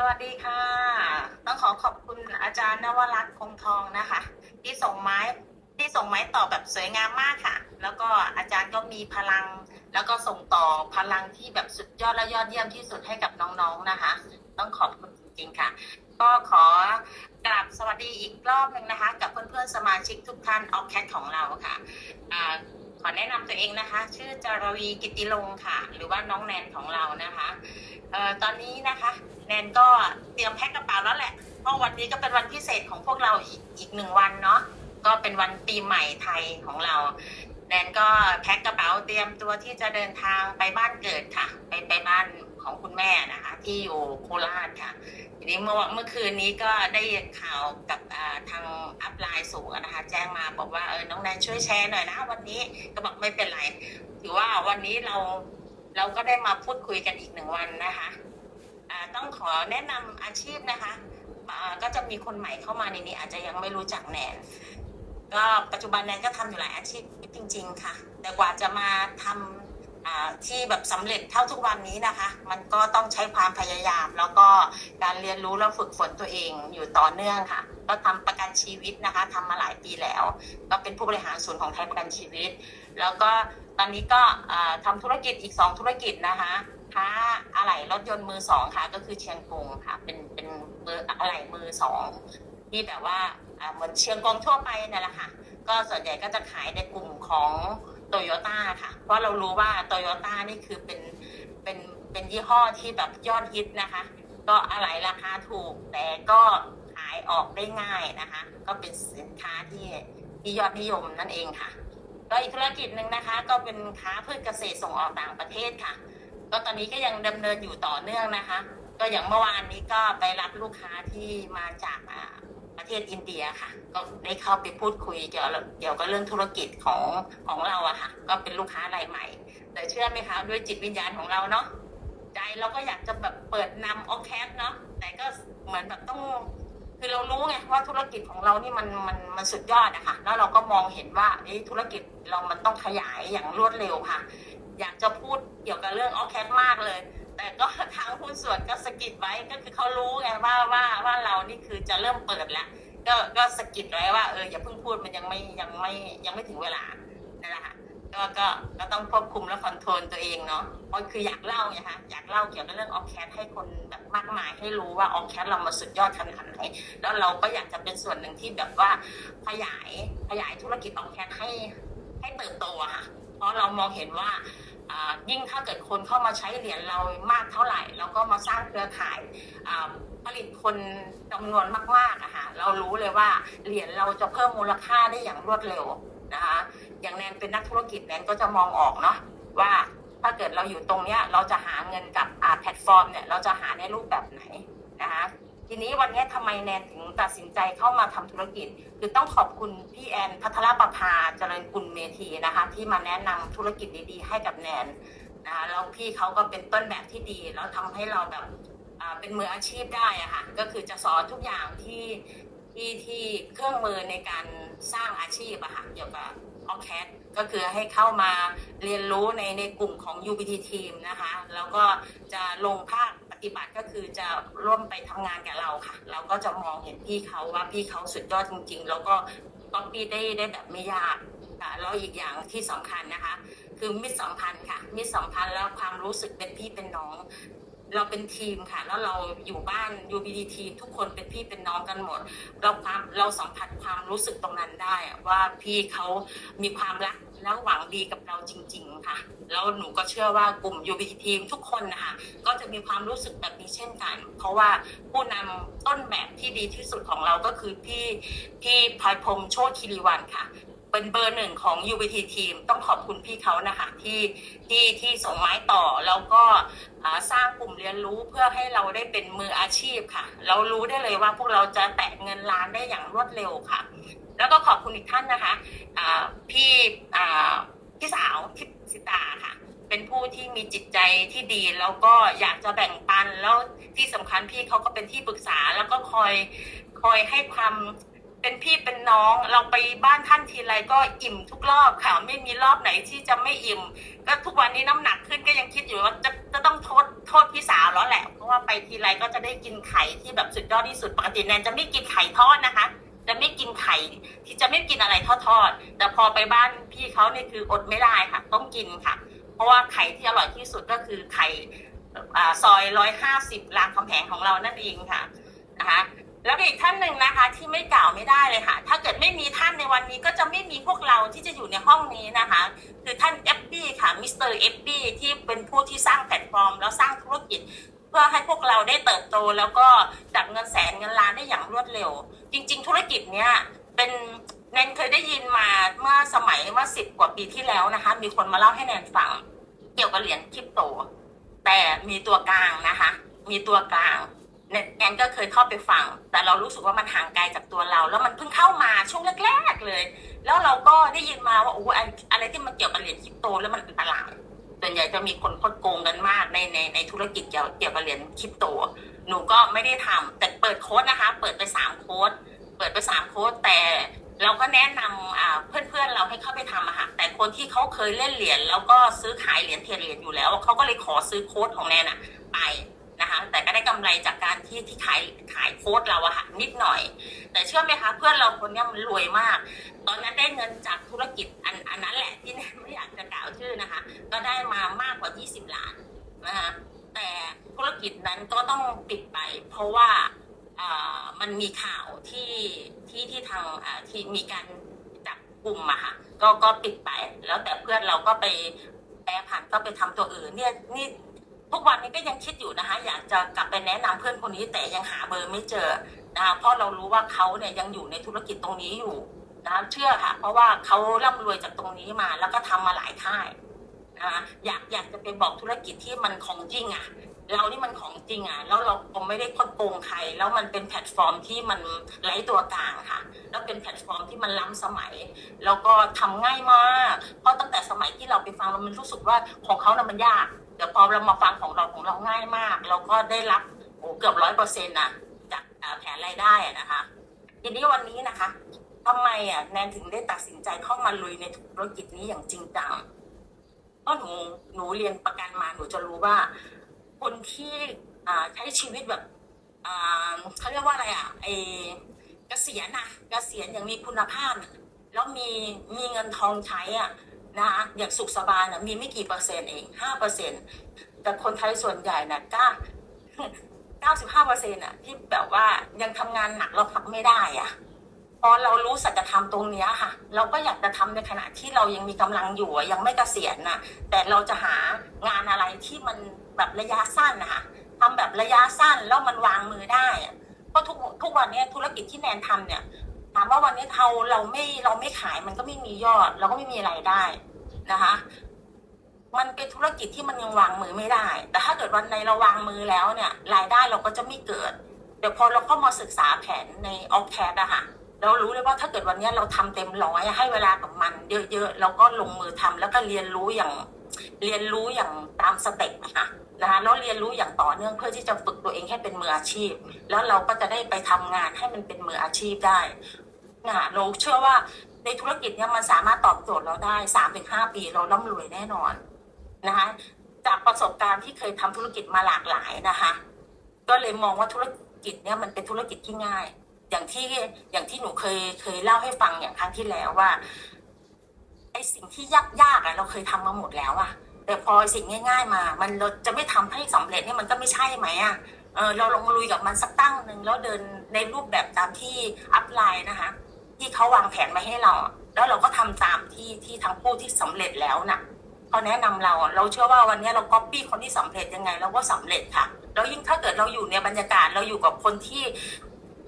สวัสดีค่ะ ต้องขอขอบคุณอาจารย์นวรัตน์คงทองนะคะ ที่ส่งไม้ที่ส่งไม้ต่อแบบสวยงามมากค่ะ แล้วก็อาจารย์ก็มีพลัง แล้วก็ส่งต่อพลังที่แบบสุดยอดและยอดเยี่ยมที่สุดให้กับน้องๆนะคะ ต้องขอบคุณจริงๆค่ะ ก็ขอกราบสวัสดีอีกรอบหนึ่งนะคะ กับเพื่อนๆสมาชิกทุกท่านออฟแคทของเราค่ะอ่าขอแนะนำตัวเองนะคะ ชื่อจารวีกิติลงค์ค่ะ หรือว่าน้องแนนของเรานะคะอตอนนี้นะคะ แนนก็เตรียมแพ็คกระเป๋าแล้วแหละ เพราะวันนี้ก็เป็นวันพิเศษของพวกเราอีกอีกหนึ่งวันเนาะ ก็เป็นวันปีใหม่ไทยของเรา แนนก็แพ็คกระเป๋าเตรียมตัวที่จะเดินทางไปบ้านเกิดค่ะ ไปไปบ้านของคุณแม่นะคะ ที่อยู่โคราชค่ะ ทีนี้เมื่อเมื่อคืนนี้ก็ได้ข่าวกับทางอัพไลน์สูงนะคะ แจ้งมาบอกว่าเออน้องแนนช่วยแชร์หน่อยนะวันนี้ก็บอกไม่เป็นไรถือว่าวันนี้เราเราก็ได้มาพูดคุยกันอีกหนึ่งวันนะคะ ต้องขอแนะนำอาชีพนะคะก็จะมีคนใหม่เข้ามาในนี้ อาจจะยังไม่รู้จักแนนก็ปัจจุบันแนนก็ทำอยู่หลายอาชีพจริง ๆ ค่ะ แต่กว่าจะมาทำที่แบบสำเร็จเท่าทุกวันนี้นะคะ มันก็ต้องใช้ความพยายาม แล้วก็การเรียนรู้และฝึกฝนตัวเองอยู่ต่อเนื่องค่ะ ก็ทำประกันชีวิตนะคะทำมาหลายปีแล้ว ก็เป็นผู้บริหารศูนย์ของไทยประกันชีวิต แล้วก็ตอนนี้ก็อ่าทำธุรกิจอีกสองธุรกิจนะคะ ค้าอะไหล่รถยนต์มือสองค่ะ ก็คือเชียงกงค่ะ เป็นเป็นมืออะไหล่มือสองที่แบบว่าเหมือนเชียงกงทั่วไปนั่นแหละค่ะ ก็ส่วนใหญ่ก็จะขายในกลุ่มของโตโยต้าค่ะ เพราะเรารู้ว่าโตโยต้านี่คือเป็นเป็นเป็นยี่ห้อที่แบบยอดฮิตนะคะ ก็อะไหล่ราคาถูก แต่ก็ขายออกได้ง่ายนะคะ ก็เป็นสินค้าที่ที่ยอดนิยมนั่นเองค่ะก็อีกธุรกิจหนึ่งนะคะ ก็เป็นค้าพืชเกษตรส่งออกต่างประเทศค่ะ ก็ตอนนี้ก็ยังดำเนินอยู่ต่อเนื่องนะคะ ก็อย่างเมื่อวานนี้ก็ไปรับลูกค้าที่มาจากอ่าประเทศอินเดียค่ะ ก็ได้เข้าไปพูดคุยเกี่ยวกับเกี่ยวกับเรื่องธุรกิจของของเราอะค่ะ ก็เป็นลูกค้ารายใหม่ แต่เชื่อไหมคะด้วยจิตวิญญาณของเราเนาะใจเราก็อยากจะแบบเปิดนำออแคสเนาะแต่ก็เหมือนแบบต้องคือเรารู้ไงว่าธุรกิจของเรานี่มันมันมันสุดยอดอะค่ะแล้วเราก็มองเห็นว่าเอ้ธุรกิจเรามันต้องขยายอย่างรวดเร็วค่ะ อยากจะพูดเกี่ยวกับเรื่องออแคสมากเลย แต่ก็ทางหุ้นส่วนก็สกิดไว้ก็คือเขารู้ไงว่าว่าว่าเรานี่คือจะเริ่มเปิดแล้ว ก็ก็สกิดไว้ว่าเอออย่าเพิ่งพูดมันยังไม่ยังไม่ยังไม่ถึงเวลานั่นแหละค่ะก็ก็ก็ต้องควบคุมและคอนโทรลตัวเองเนาะเพราะคืออยากเล่าไงคะอยากเล่าเกี่ยวกับเรื่องออแคสให้คนแบบมากมายให้รู้ว่าออแคสเรามาสุดยอดขนาดไหนแล้วเราก็อยากจะเป็นส่วนหนึ่งที่แบบว่าขยายขยายธุรกิจออแคสให้ให้เติบโตอะค่ะ เพราะเรามองเห็นว่ายิ่งถ้าเกิดคนเข้ามาใช้เหรียญเรามากเท่าไหร่เราก็มาสร้างเครือข่ายผลิตคนจำนวนมากๆอะค่ะเรารู้เลยว่าเหรียญเราจะเพิ่มมูลค่าได้อย่างรวดเร็วนะคะอย่างแนนเป็นนักธุรกิจแนนก็จะมองออกเนาะว่าถ้าเกิดเราอยู่ตรงเนี้ยเราจะหาเงินกับแพลตฟอร์มเนี่ยเราจะหาในรูปแบบไหนนะคะ ทีนี้วันนี้ทำไมแนนถึงตัดสินใจเข้ามาทำธุรกิจ คือต้องขอบคุณพี่แอนพัทรประภาเจริญกุลเมธีนะคะ ที่มาแนะนำธุรกิจดีๆ ให้กับแนนนะคะแล้วพี่เขาก็เป็นต้นแบบที่ดี แล้วทำให้เราแบบเป็นมืออาชีพได้อะค่ะก็คือจะสอนทุกอย่างที่ที่ที่เครื่องมือในการสร้างอาชีพอะค่ะเกี่ยวกับออแคท ก็คือให้เข้ามาเรียนรู้ในในกลุ่มของ UBT Team นะคะ แล้วก็จะลงภาคปฏิบัติก็คือจะร่วมไปทำงานกับเราค่ะ เราก็จะมองเห็นพี่เขาว่าพี่เขาสุดยอดจริง ๆ แล้วก็ก็พี่ได้ได้แบบไม่ยากค่ะแล้วอีกอย่างที่สำคัญนะคะ คือมิตรสัมพันธ์ค่ะมิตรสัมพันธ์แล้วความรู้สึกเป็นพี่เป็นน้องเราเป็นทีมค่ะ แล้วเราอยู่บ้าน UBD ทีมทุกคนเป็นพี่เป็นน้องกันหมด เราความเราสัมผัสความรู้สึกตรงนั้นได้อะว่าพี่เขามีความรัก และหวังดีกับเราจริง ๆ ค่ะ แล้วหนูก็เชื่อว่ากลุ่ม UBT ทีมทุกคนนะคะก็จะมีความรู้สึกแบบนี้เช่นกัน เพราะว่าผู้นำต้นแบบที่ดีที่สุดของเราก็คือพี่พี่พลอยพรหมโชติคิริวันค่ะเป็นเบอร์หนึ่งของ UBT ทีมต้องขอบคุณพี่เขานะคะที่ที่ที่ส่งไม้ต่อแล้วก็สร้างกลุ่มเรียนรู้เพื่อให้เราได้เป็นมืออาชีพค่ะ เรารู้ได้เลยว่าพวกเราจะแตะเงินล้านได้อย่างรวดเร็วค่ะ แล้วก็ขอบคุณอีกท่านนะคะพี่พี่สาวทิพสิตาค่ะ เป็นผู้ที่มีจิตใจที่ดีแล้วก็อยากจะแบ่งปันแล้วที่สำคัญพี่เขาก็เป็นที่ปรึกษาแล้วก็คอยคอยให้ความเป็นพี่เป็นน้องเราไปบ้านท่านทีไรก็อิ่มทุกรอบค่ะ ไม่มีรอบไหนที่จะไม่อิ่ม ก็ทุกวันนี้น้ำหนักขึ้นก็ยังคิดอยู่ว่าจะจะต้องโทษโทษพี่สาวแล้วแหละ เพราะว่าไปทีไรก็จะได้กินไข่ที่แบบสุดยอดที่สุดปกติแนนจะไม่กินไข่ทอดนะคะ จะไม่กินไข่ที่จะไม่กินอะไรทอดๆแต่พอไปบ้านพี่เขาเนี่ยคืออดไม่ได้ค่ะ ต้องกินค่ะ เพราะว่าไข่ที่อร่อยที่สุดก็คือไข่ซอยร้อยห้าสิบรามคำแหงของเรานั่นเองค่ะนะคะแล้วอีกท่านหนึ่งนะคะ ที่ไม่กล่าวไม่ได้เลยค่ะ ถ้าเกิดไม่มีท่านในวันนี้ก็จะไม่มีพวกเราที่จะอยู่ในห้องนี้นะคะ คือท่านเอฟบี้ค่ะมิสเตอร์เอฟบี้ที่เป็นผู้ที่สร้างแพลตฟอร์ม แล้วสร้างธุรกิจ เพื่อให้พวกเราได้เติบโตแล้วก็จับเงินแสนเงินล้านได้อย่างรวดเร็ว จริง ๆ ธุรกิจเนี้ยเป็นแนนเคยได้ยินมาเมื่อสมัยเมื่อสิบกว่าปีที่แล้วนะคะ มีคนมาเล่าให้แนนฟัง เกี่ยวกับเหรียญคริปโต แต่มีตัวกลางนะคะ มีตัวกลางแนนก็เคยเข้าไปฟัง แต่เรารู้สึกว่ามันห่างไกลจากตัวเรา แล้วมันเพิ่งเข้ามาช่วงแรก ๆ เลย แล้วเราก็ได้ยินมาว่าโอ้โหอะไรอะไรที่มันเกี่ยวกับเหรียญคริปโต แล้วมันอันตราย ส่วนใหญ่จะมีคนคดโกงกันมากในในในธุรกิจเกี่ยวเกี่ยวกับเหรียญคริปโต หนูก็ไม่ได้ทำแต่เปิดโค้ดนะคะ เปิดไปสามโค้ดเปิดไปสามโค้ดแต่เราก็แนะนำอ่าเพื่อนๆเราให้เข้าไปทำอะค่ะแต่คนที่เขาเคยเล่นเหรียญแล้วก็ซื้อขายเหรียญเทรดเหรียญอยู่แล้วเขาก็เลยขอซื้อโค้ดของแนนอะไปนะคะแต่ก็ได้กำไรจากการที่ที่ขายขายโค้ดเราอะค่ะนิดหน่อย แต่เชื่อไหมคะเพื่อนเราคนนี้มันรวยมาก ตอนนั้นได้เงินจากธุรกิจอันอันนั้นแหละที่แนน ชื่อนะคะ ก็ได้มามากกว่า 20 ล้านนะคะแต่ธุรกิจนั้นก็ต้องปิดไป เพราะว่ามันมีข่าวที่ที่ที่ทางที่มีการจับกลุ่มอะค่ะก็ก็ปิดไป แล้วแต่เพื่อนเราก็ไปแปรผันก็ไปทำตัวอื่นเนี่ยนี่ทุกวันนี้ก็ยังคิดอยู่นะคะ อยากจะกลับไปแนะนำเพื่อนคนนี้แต่ยังหาเบอร์ไม่เจอนะคะเพราะเรารู้ว่าเขาเนี่ยยังอยู่ในธุรกิจตรงนี้อยู่ นะเชื่อค่ะ เพราะว่าเขาร่ำรวยจากตรงนี้มา แล้วก็ทำมาหลายค่ายนะคะอยากอยากจะไปบอกธุรกิจที่มันของจริงอะเรานี่มันของจริงอะแล้วเราคงไม่ได้คดโกงใคร แล้วมันเป็นแพลตฟอร์มที่มันไร้ตัวกลางค่ะ แล้วเป็นแพลตฟอร์มที่มันล้ำสมัย แล้วก็ทำง่ายมาก เพราะตั้งแต่สมัยที่เราไปฟังเรามันรู้สึกว่าของเขานะ่ะมันยากแต่พอเรามาฟังของเราของเราง่ายมาก เราก็ได้รับโอ้เกือบร้อยเปอร์เซ็นต์ะจากแผนรายได้นะคะทีนี้วันนี้นะคะ ทำไมอะแนนถึงได้ตัดสินใจเข้ามาลุยในธุรกิจนี้อย่างจริงจังเพราะหนูหนูเรียนประกันมาหนูจะรู้ว่า คนที่ใช้ชีวิตแบบเขาเรียกว่าอะไรอะไอเกษียณนะเกษียณอย่างมีคุณภาพ แล้วมีมีเงินทองใช้อะนะคะอย่างสุขสบายนะมีไม่กี่เปอร์เซ็นต์เองห้าเปอร์เซ็นต์แต่คนไทยส่วนใหญ่นะก้าเก้าสิบห้าเปอร์เซ็นต์อะที่แบบว่ายังทำงานหนักเราพักไม่ได้อะ พอเรารู้สัจธรรมตรงเนี้ยค่ะ เราก็อยากจะทำในขณะที่เรายังมีกำลังอยู่ยังไม่เกษียณน่ะ แต่เราจะหางานอะไรที่มันแบบระยะสั้นนะคะทำแบบระยะสั้นแล้วมันวางมือได้เพราะทุกทุกวันนี้ธุรกิจที่แนนทำเนี่ยถามว่าวันนี้เราเราไม่เราไม่ขายมันก็ไม่มียอด เราก็ไม่มีรายได้นะคะ มันเป็นธุรกิจที่มันยังวางมือไม่ได้ แต่ถ้าเกิดวันในเราวางมือแล้วเนี่ย รายได้เราก็จะไม่เกิดเดี๋ยวพอเราเข้ามาศึกษาแผนในออฟแคดอะค่ะ เรารู้เลยว่าถ้าเกิดวันนี้เราทำเต็มร้อยให้เวลากับมัน เยอะๆแล้วก็ลงมือทำแล้วก็เรียนรู้อย่างเรียนรู้อย่างตามสเต็ปนะคะนะคะแล้วเรียนรู้อย่างต่อเนื่องเพื่อที่จะฝึกตัวเองให้เป็นมืออาชีพ แล้วเราก็จะได้ไปทำงานให้มันเป็นมืออาชีพได้นะคะเราเชื่อว่าในธุรกิจเนี้ยมันสามารถตอบโจทย์เราได้สามถึงห้าปีเราร่ำรวยแน่นอนนะคะจากประสบการณ์ที่เคยทำธุรกิจมาหลากหลายนะคะ ก็เลยมองว่าธุรกิจเนี้ยมันเป็นธุรกิจที่ง่าย อย่างที่อย่างที่หนูเคยเคยเล่าให้ฟังอย่างครั้งที่แล้วว่าไอสิ่งที่ยากยากๆอะเราเคยทำมาหมดแล้วอะแต่พอสิ่งง่าย ๆ มา มันเราจะไม่ทำให้สำเร็จเนี่ยมันก็ไม่ใช่ไหมอะเออเราลองมาลุยกับมันสักตั้งหนึ่งแล้วเดินในรูปแบบตามที่อัพไลน์นะคะ ที่เขาวางแผนมาให้เรา แล้วเราก็ทำตามที่ที่ทั้งผู้ที่สำเร็จแล้วน่ะเขาแนะนำเราเราเชื่อว่าวันนี้เราก๊อปปี้คนที่สำเร็จยังไงเราก็สำเร็จค่ะแล้วยิ่งถ้าเกิดเราอยู่ในบรรยากาศเราอยู่กับคนที่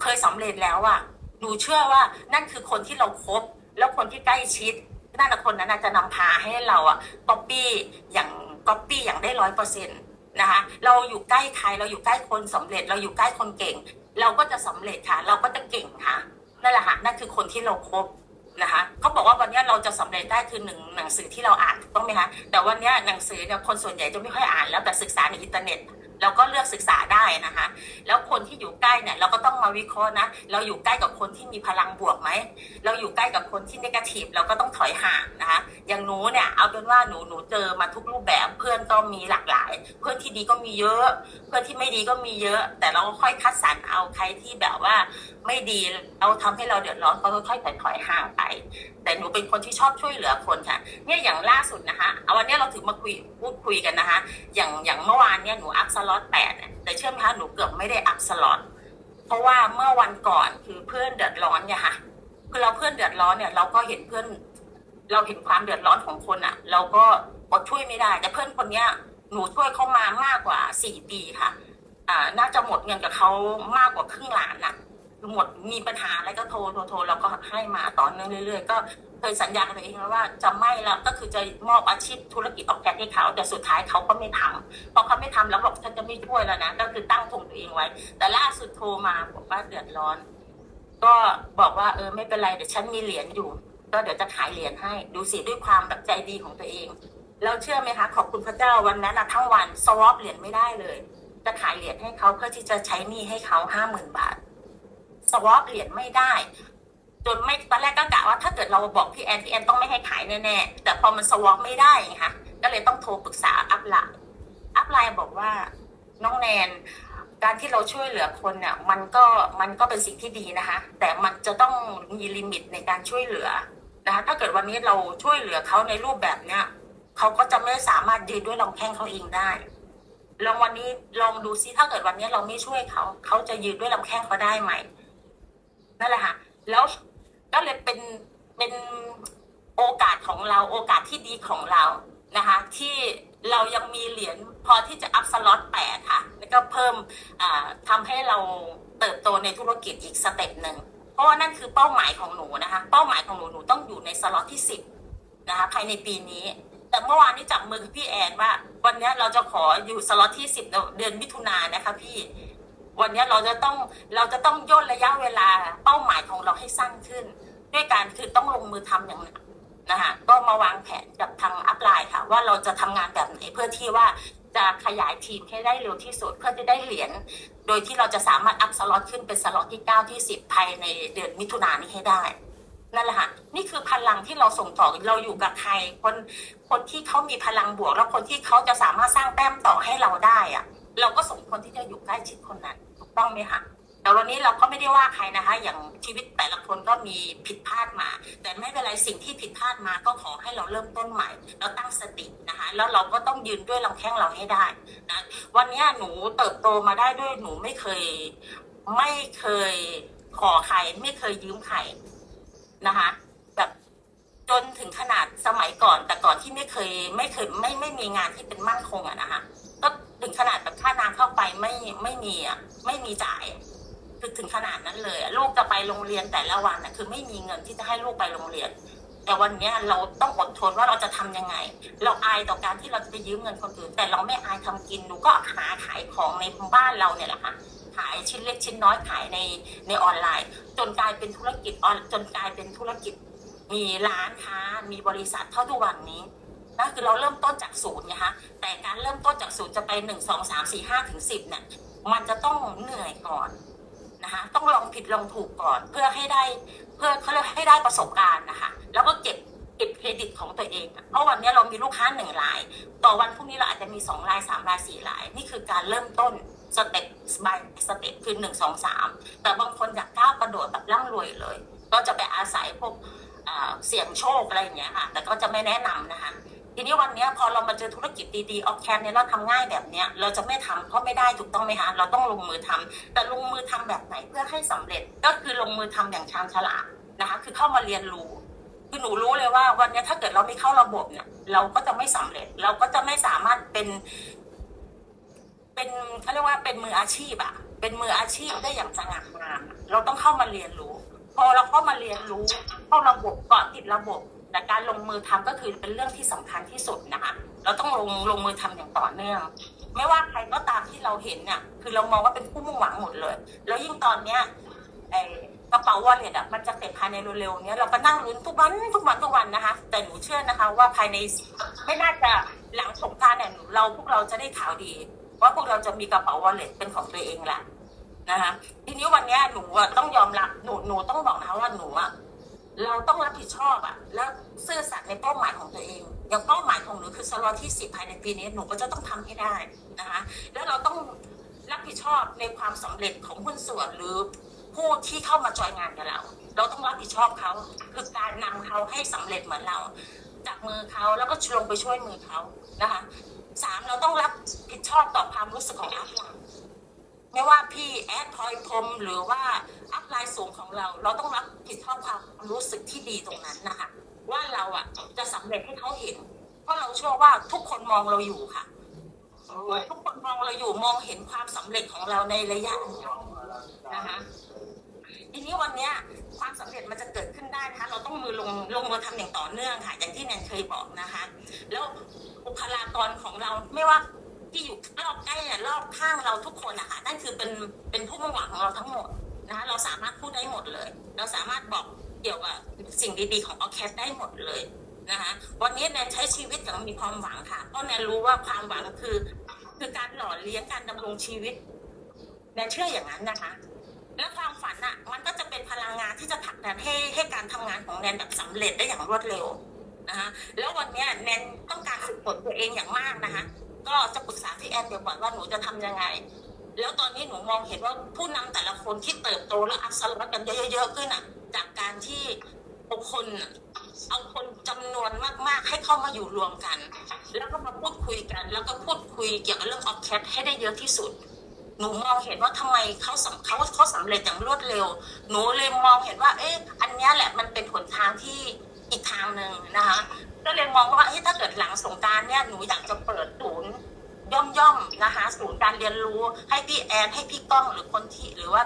เคยสำเร็จแล้วอะหนูเชื่อว่านั่นคือคนที่เราคบแล้วคนที่ใกล้ชิดนั่นแหละคนนั้นนะจะนำพาให้เราอะก๊อปปี้อย่างก๊อปปี้อย่างได้ร้อยเปอร์เซ็นต์นะคะเราอยู่ใกล้ใครเราอยู่ใกล้คนสำเร็จ เราอยู่ใกล้คนเก่ง เราก็จะสำเร็จค่ะ เราก็จะเก่งค่ะนั่นแหละค่ะนั่นคือคนที่เราคบนะคะเขาบอกว่าวันนี้เราจะสำเร็จได้คือหนึ่งหนังสือที่เราอ่านถูกต้องไหมคะแต่วันนี้หนังสือเนี่ยคนส่วนใหญ่จะไม่ค่อยอ่านแล้วแต่ศึกษาในอินเทอร์เน็ต เราก็เลือกศึกษาได้นะคะแล้วคนที่อยู่ใกล้เนี่ยเราก็ต้องมาวิเคราะห์นะ เราอยู่ใกล้กับคนที่มีพลังบวกไหม เราอยู่ใกล้กับคนที่นกาทีฟเราก็ต้องถอยห่างนะคะ อย่างหนูเนี่ยเอาเป็นว่าหนูหนูเจอมาทุกรูปแบบเพื่อนก็มีหลากหลาย เพื่อนที่ดีก็มีเยอะ เพื่อนที่ไม่ดีก็มีเยอะ แต่เราก็ค่อยคัดสรรเอาใครที่แบบว่าไม่ดีเราทำให้เราเดือดร้อนก็ค่อยๆถอยถอยห่างไป แต่หนูเป็นคนที่ชอบช่วยเหลือคนค่ะ เนี่ยอย่างล่าสุดนะคะเอาวันนี้เราถึงมาคุยพูดคุยกันนะคะ อย่างอย่างเมื่อวานเนี่ยหนูอัพสลล็อตแปดเนี่ยแต่เชื่อไหมคะหนูเกือบไม่ได้อัพสล็อตเพราะว่าเมื่อวันก่อนคือเพื่อนเดือดร้อนเนี่ยค่ะคือเราเพื่อนเดือดร้อนเนี่ยเราก็เห็นเพื่อน เราเห็นความเดือดร้อนของคนอะ เราก็อดช่วยไม่ได้ แต่เพื่อนคนเนี้ยหนูช่วยเขามามากกว่าสี่ปีค่ะ อ่าน่าจะหมดเงินกับเขามากกว่าครึ่งล้านน่ะ หมดมีปัญหาอะไรก็โทรโทรโทรเราก็ให้มาต่อเนื่องเรื่อยๆ ก็เคยสัญญากับตัวเองแล้วว่าจะไม่แล้วก็คือจะมอบอาชีพธุรกิจออกแกนให้เขา แต่สุดท้ายเขาก็ไม่ทำพอเขาไม่ทำแล้วบอกฉันจะไม่ช่วยแล้วนะก็คือตั้งธงตัวเองไว้ แต่ล่าสุดโทรมาบอกว่าเดือดร้อน ก็บอกว่าเออไม่เป็นไรเดี๋ยวฉันมีเหรียญอยู่ ก็เดี๋ยวจะขายเหรียญให้ดูสิด้วยความแบบใจดีของตัวเองเราเชื่อไหมคะขอบคุณพระเจ้าวันนั้นนะทั้งวันสวอปเหรียญไม่ได้เลย จะขายเหรียญให้เขาเพื่อที่จะใช้หนี้ให้เขาห้าหมื่นบาท สวอปเหรียญไม่ได้ จนไม่ตอนแรกก็กะว่าถ้าเกิดเราบอกพี่แอนพี่แอนต้องไม่ให้ขายแน่ๆแต่พอมันสวอปไม่ได้ไงคะก็เลยต้องโทรปรึกษาอัพไลน์อัพไลน์บอกว่าน้องแนนการที่เราช่วยเหลือคนเนี่ยมันก็มันก็เป็นสิ่งที่ดีนะคะ แต่มันจะต้องมีลิมิตในการช่วยเหลือนะคะถ้าเกิดวันนี้เราช่วยเหลือเขาในรูปแบบเนี้ยเขาก็จะไม่สามารถยืนด้วยลำแข้งเขาเองได้ลองวันนี้ลองดูซิถ้าเกิดวันนี้เราไม่ช่วยเขา เขาจะยืนด้วยลำแข้งเขาได้ไหม นั่นแหละค่ะ แล้วก็เลยเป็นเป็นโอกาสของเราโอกาสที่ดีของเรานะคะ ที่เรายังมีเหรียญพอที่จะอัพสล็อตแปดค่ะ แล้วก็เพิ่มอ่าทำให้เราเติบโตในธุรกิจอีกสเต็ปหนึ่งเพราะว่านั่นคือเป้าหมายของหนูนะคะ เป้าหมายของหนูหนูต้องอยู่ในสล็อตที่สิบนะคะภายในปีนี้ แต่เมื่อวานนี้จับมือกับพี่แอนว่า วันนี้เราจะขออยู่สล็อตที่สิบเดือนมิถุนายนนะคะพี่ วันนี้เราจะต้องเราจะต้องย่นระยะเวลาเป้าหมายของเราให้สั้นขึ้น ด้วยการคือต้องลงมือทำอย่างหนักนะคะก็มาวางแผนกับทางอัพไลน์ค่ะ ว่าเราจะทำงานแบบไหนเพื่อที่ว่าจะขยายทีมให้ได้เร็วที่สุดเพื่อจะได้เหรียญโดยที่เราจะสามารถอัพสล็อตขึ้นเป็นสล็อตที่9ที่10ภายในเดือนมิถุนายนนี้ให้ได้นั่นแหละค่ะนี่คือพลังที่เราส่งต่อเราอยู่กับใครคนคนที่เขามีพลังบวก แล้วคนที่เขาจะสามารถสร้างแต้มต่อให้เราได้อะ เราก็สมควรที่จะอยู่ใกล้ชิดคนนั้นถูกต้องไหมคะแต่วันนี้เราก็ไม่ได้ว่าใครนะคะ อย่างชีวิตแต่ละคนก็มีผิดพลาดมา แต่ไม่เป็นไรสิ่งที่ผิดพลาดมาก็ขอให้เราเริ่มต้นใหม่แล้วตั้งสตินะคะ แล้วเราก็ต้องยืนด้วยลำแข้งเราให้ได้นะ วันนี้หนูเติบโตมาได้ด้วยหนูไม่เคย ไม่เคยขอใครไม่เคยยืมใครนะคะแบบจนถึงขนาดสมัยก่อน แต่ก่อนที่ไม่เคย ไม่เคยไม่ไม่มีงานที่เป็นมั่นคงอะนะคะ ถึงขนาดแบบค่าน้ำเข้าไปไม่ไม่มีอะไม่มีจ่ายคือถึงขนาดนั้นเลยลูกจะไปโรงเรียนแต่ละวันอะคือไม่มีเงินที่จะให้ลูกไปโรงเรียน แต่วันเนี้ยเราต้องอดทนว่าเราจะทำยังไง เราอายต่อการที่เราจะไปยืมเงินคนอื่น แต่เราไม่อายทำกินหนูก็หาขายของในบ้านเราเนี่ยแหละค่ะขายชิ้นเล็กชิ้นน้อยขายในในออนไลน์ จนกลายเป็นธุรกิจออนจนกลายเป็นธุรกิจ มีร้านค้ามีบริษัทเท่าทุกวันนี้ นั่นคือเราเริ่มต้นจากศูนย์ไงคะแต่การเริ่มต้นจากศูนย์จะไปหนึ่งสองสามสี่ห้าถึงสิบเนี่ยมันจะต้องเหนื่อยก่อนนะคะต้องลองผิดลองถูกก่อนเพื่อให้ได้เพื่อเขาเรียกให้ได้ประสบการณ์นะคะ แล้วก็เก็บเก็บเครดิตของตัวเอง เพราะวันนี้เรามีลูกค้าหนึ่งราย ต่อวันพรุ่งนี้เราอาจจะมีสองรายสามรายสี่ราย นี่คือการเริ่มต้นสเต็ปบายสเต็ปคือหนึ่งสองสามแต่บางคนอยากก้าวกระโดดแบบร่ำรวยเลย ก็จะไปอาศัยพวกเสี่ยงโชคอะไรอย่างเงี้ยค่ะ แต่ก็จะไม่แนะนำนะคะ ทีนี้วันนี้พอเรามาเจอธุรกิจดีๆออกแคนเนี่ยเราทำง่ายแบบเนี้ยเราจะไม่ทำเพราะไม่ได้ถูกต้องไหมคะเราต้องลงมือทำแต่ลงมือทำแบบไหนเพื่อให้สำเร็จก็คือลงมือทำอย่างชาญฉลาดนะคะ คือเข้ามาเรียนรู้คือหนูรู้เลยว่าวันนี้ถ้าเกิดเราไม่เข้าระบบเนี่ย เราก็จะไม่สำเร็จ เราก็จะไม่สามารถเป็น เป็นเขาเรียกว่าเป็นมืออาชีพอะเป็นมืออาชีพได้อย่างสง่างามเราต้องเข้ามาเรียนรู้ พอเราเข้ามาเรียนรู้เข้าระบบเกาะติดระบบ แต่การลงมือทำก็คือเป็นเรื่องที่สำคัญที่สุดนะคะเราต้องลงลงมือทำอย่างต่อเนื่อง ไม่ว่าใครก็ตามที่เราเห็นเนี่ยคือเรามองว่าเป็นผู้มุ่งหวังหมดเลย แล้วยิ่งตอนเนี้ยไอกระเป๋าวอลเล็ตอะมันจะเสร็จภายในเร็วๆเนี้ยเราก็นั่งลุ้นทุกวันทุกวันทุกวันนะคะ แต่หนูเชื่อนะคะ ว่าภายในไม่น่าจะหลังสงการเนี่ยเราพวกเราจะได้ข่าวดี ว่าพวกเราจะมีกระเป๋าวอลเล็ตเป็นของตัวเองแหละนะคะทีนี้วันเนี้ยหนูต้องยอมรับหนูหนูต้องบอกนะว่าหนูอะ เราต้องรับผิดชอบอะแล้วซื่อสัตย์ในเป้าหมายของตัวเอง อย่างเป้าหมายของหนูคือสลอที่สิบภายในปีนี้หนูก็จะต้องทำให้ได้นะคะแล้วเราต้องรับผิดชอบในความสำเร็จของหุ้นส่วนหรือผู้ที่เข้ามาจอยงานกับเรา เราต้องรับผิดชอบเขาคือการนำเขาให้สำเร็จเหมือนเราจากมือเขาแล้วก็ลงไปช่วยมือเขานะคะสามเราต้องรับผิดชอบต่อความรู้สึกของอัพไลน์ ไม่ว่าพี่แอดพลอยพรมหรือว่าอัพไลน์สูงของเรา เราต้องรับผิดชอบความรู้สึกที่ดีตรงนั้นนะคะว่าเราอะจะสำเร็จให้เขาเห็น เพราะเราเชื่อว่าทุกคนมองเราอยู่ค่ะทุกคนมองเราอยู่มองเห็นความสำเร็จของเราในระยะยาวนะคะทีนี้วันเนี้ยความสำเร็จมันจะเกิดขึ้นได้นะคะเราต้องมือลงลงมือทำอย่างต่อเนื่องค่ะ อย่างที่แนนเคยบอกนะคะ แล้วบุคลากรของเราไม่ว่า ที่อยู่รอบใกล้เนี่ยรอบข้างเราทุกคนนะคะนั่นคือเป็นเป็นผู้มุ่งหวังของเราทั้งหมดนะคะเราสามารถพูดได้หมดเลย เราสามารถบอกเกี่ยวกับสิ่งดีๆของออแคสได้หมดเลยนะคะวันนี้แนนใช้ชีวิตอย่างมีความหวังค่ะเพราะแนนรู้ว่าความหวังคือ คือการหล่อเลี้ยงการดำรงชีวิตแนนเชื่ออย่างนั้นนะคะ และความฝันอะมันก็จะเป็นพลังงานที่จะผลักดันให้ให้การทำงานของแนนแบบสำเร็จได้อย่างรวดเร็วนะคะแล้ววันนี้แนนต้องการฝึกฝนตัวเองอย่างมากนะคะ ก็จะปรึกษาพี่แอนเดี๋ยวก่อนว่าหนูจะทำยังไง แล้วตอนนี้หนูมองเห็นว่าผู้นำแต่ละคนที่เติบโตและอัพสลกันเยอะๆขึ้นอะ จากการที่เอาคนเอาคนจำนวนมากๆ ให้เข้ามาอยู่รวมกัน แล้วก็มาพูดคุยกัน แล้วก็พูดคุยเกี่ยวกับเรื่องออฟแคทให้ได้เยอะที่สุด หนูมองเห็นว่าทำไมเขาสำเขาเขาสำเร็จอย่างรวดเร็ว หนูเลยมองเห็นว่า เอ๊ะ อันนี้แหละมันเป็นหนทางที่ อีกทางหนึ่งนะคะก็เลยมองว่าเฮ้ยถ้าเกิดหลังสงการเนี่ยหนูอยากจะเปิดศูนย์ย่อมย่อมๆนะคะศูนย์การเรียนรู้ให้พี่แอนให้พี่ก้องหรือคนที่หรือว่า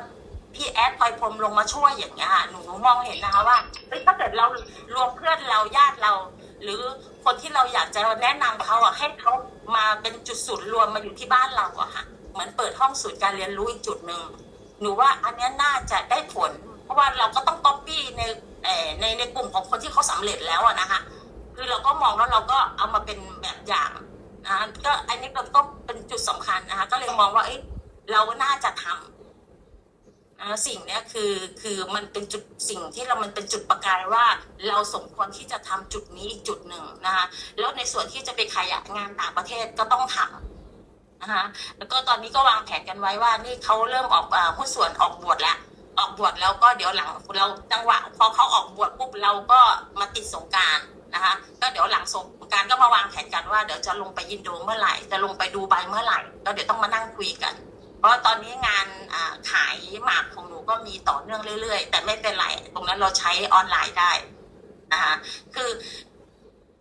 พี่แอดพลอยพรมลงมาช่วยอย่างเงี้ยหนูมองเห็นนะคะว่าเฮ้ยถ้าเกิดเรารวมเพื่อนเราญาติเรา หรือคนที่เราอยากจะแนะนำเขาอะให้เขามาเป็นจุดศูนย์รวมมาอยู่ที่บ้านเราอะค่ะเหมือนเปิดห้องศูนย์การเรียนรู้อีกจุดหนึ่งหนูว่าอันนี้น่าจะได้ผล เพราะว่าเราก็ต้องก๊อปปี้ในในในกลุ่มของคนที่เขาสำเร็จแล้วอะนะคะคือเราก็มองแล้วเราก็เอามาเป็นแบบอย่างนะก็อันนี้เราก็เป็นจุดสำคัญนะคะก็เลยมองว่าเอ้ยเราน่าจะทำนะสิ่งนี้คือคือมันเป็นจุดสิ่งที่เรามันเป็นจุดประกายว่า เราสมควรที่จะทำจุดนี้อีกจุดหนึ่งนะคะแล้วในส่วนที่จะไปขยายงานต่างประเทศก็ต้องทำนะคะแล้วก็ตอนนี้ก็วางแผนกันไว้ว่านี่เขาเริ่มออกอหุ้นส่วนออกบวชแล้ว ออกบวชแล้วก็เดี๋ยวหลังเราจังหวะพอเขาออกบวชปุ๊บเราก็มาติดสงการนะคะก็เดี๋ยวหลังสงการก็มาวางแผนกันว่าเดี๋ยวจะลงไปยินโดเมื่อไหร่ จะลงไปดูใบเมื่อไหร่ก็เดี๋ยวต้องมานั่งคุยกัน เพราะตอนนี้งานขายหมากของหนูก็มีต่อเนื่องเรื่อย ๆ แต่ไม่เป็นไรตรงนั้นเราใช้ออนไลน์ได้นะคะคือ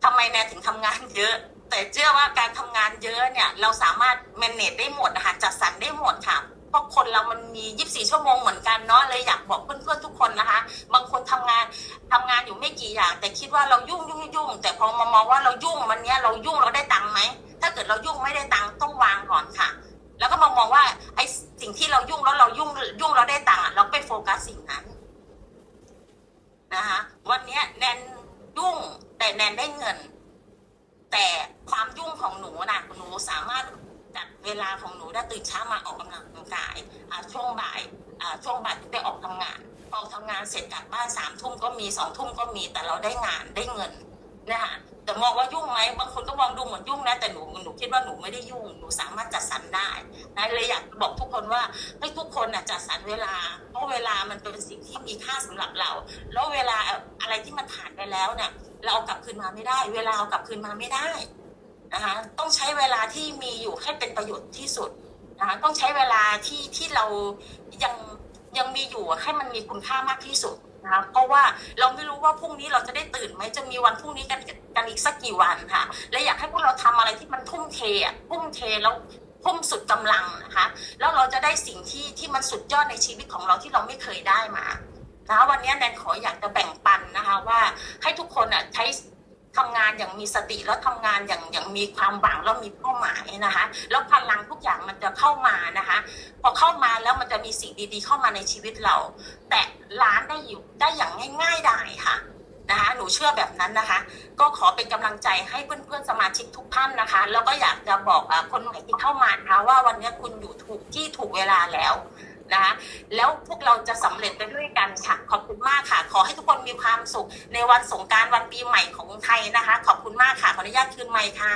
ทำไมแนถึงทำงานเยอะ แต่เชื่อว่าการทำงานเยอะเนี่ยเราสามารถ manage ได้หมดนะคะจัดสรรได้หมดค่ะ เพราะคนเรามันมี 24 ชั่วโมงเหมือนกันเนาะเลยอยากบอกเพื่อนๆทุกคนนะคะ บางคนทำงานทำงานอยู่ไม่กี่อย่าง แต่คิดว่าเรายุ่งยุ่งยุ่งแต่พอมามองว่าเรายุ่งวันเนี้ยเรายุ่งเราได้ตังค์ไหมถ้าเกิดเรายุ่งไม่ได้ตังค์ต้องวางก่อนค่ะ แล้วก็มามองว่าไอ้สิ่งที่เรายุ่งแล้วเรายุ่งยุ่งเราได้ตังค์เราไปโฟกัสสิ่งนั้นนะคะวันเนี้ยแนนยุ่งแต่แนนได้เงิน แต่ความยุ่งของหนูนะหนูสามารถ จัดเวลาของหนูได้ตื่นเช้ามาออกกำลังกายช่วงบ่ายช่วงบ่ายไปออกทำงานพอทำงานเสร็จกลับบ้านสามทุ่มก็มีสองทุ่มก็มีแต่เราได้งานได้เงินนะคะแต่มองว่ายุ่งไหมบางคนก็มองดูเหมือนยุ่งนะแต่หนูหนูคิดว่าหนูไม่ได้ยุ่งหนูสามารถจัดสรรได้นะเลยอยากบอกทุกคนว่าให้ทุกคนนะจัดสรรเวลา เพราะเวลามันเป็นสิ่งที่มีค่าสำหรับเรา แล้วเวลาอะไรที่มันผ่านไปแล้วเนี่ยเราเอากลับคืนมาไม่ได้ เวลาเอากลับคืนมาไม่ได้ นะคะต้องใช้เวลาที่มีอยู่ให้เป็นประโยชน์ที่สุดนะคะต้องใช้เวลาที่ที่เรายังยังมีอยู่ให้มันมีคุณค่ามากที่สุดนะคะเพราะว่าเราไม่รู้ว่าพรุ่งนี้เราจะได้ตื่นไหมจะมีวันพรุ่งนี้กันกันอีกสักกี่วันค่ะ และอยากให้พวกเราทำอะไรที่มันทุ่มเทอะทุ่มเทแล้วทุ่มสุดกำลังนะคะแล้วเราจะได้สิ่งที่ที่มันสุดยอดในชีวิตของเราที่เราไม่เคยได้มานะวันนี้แนนขออยากจะแบ่งปันนะคะว่าให้ทุกคนอะใช้ ทำงานอย่างมีสติแล้วทำงานอย่างอย่างมีความหวังแล้วมีเป้าหมายนะคะ แล้วพลังทุกอย่างมันจะเข้ามานะคะ พอเข้ามาแล้วมันจะมีสิ่งดีๆ เข้ามาในชีวิตเรา แต่ร้านได้อยู่ได้อย่างง่าย ๆได้ค่ะนะคะหนูเชื่อแบบนั้นนะคะ ก็ขอเป็นกำลังใจให้เพื่อนๆสมาชิกทุกท่านนะคะ แล้วก็อยากจะบอกอะคนใหม่ที่เข้ามานะคะว่าวันนี้คุณอยู่ถูกที่ถูกเวลาแล้ว นะคะแล้วพวกเราจะสำเร็จไปด้วยกันค่ะ ขอบคุณมากค่ะ ขอให้ทุกคนมีความสุขในวันสงการวันปีใหม่ของไทยนะคะ ขอบคุณมากค่ะ ขออนุญาตคืนไมค์ค่ะ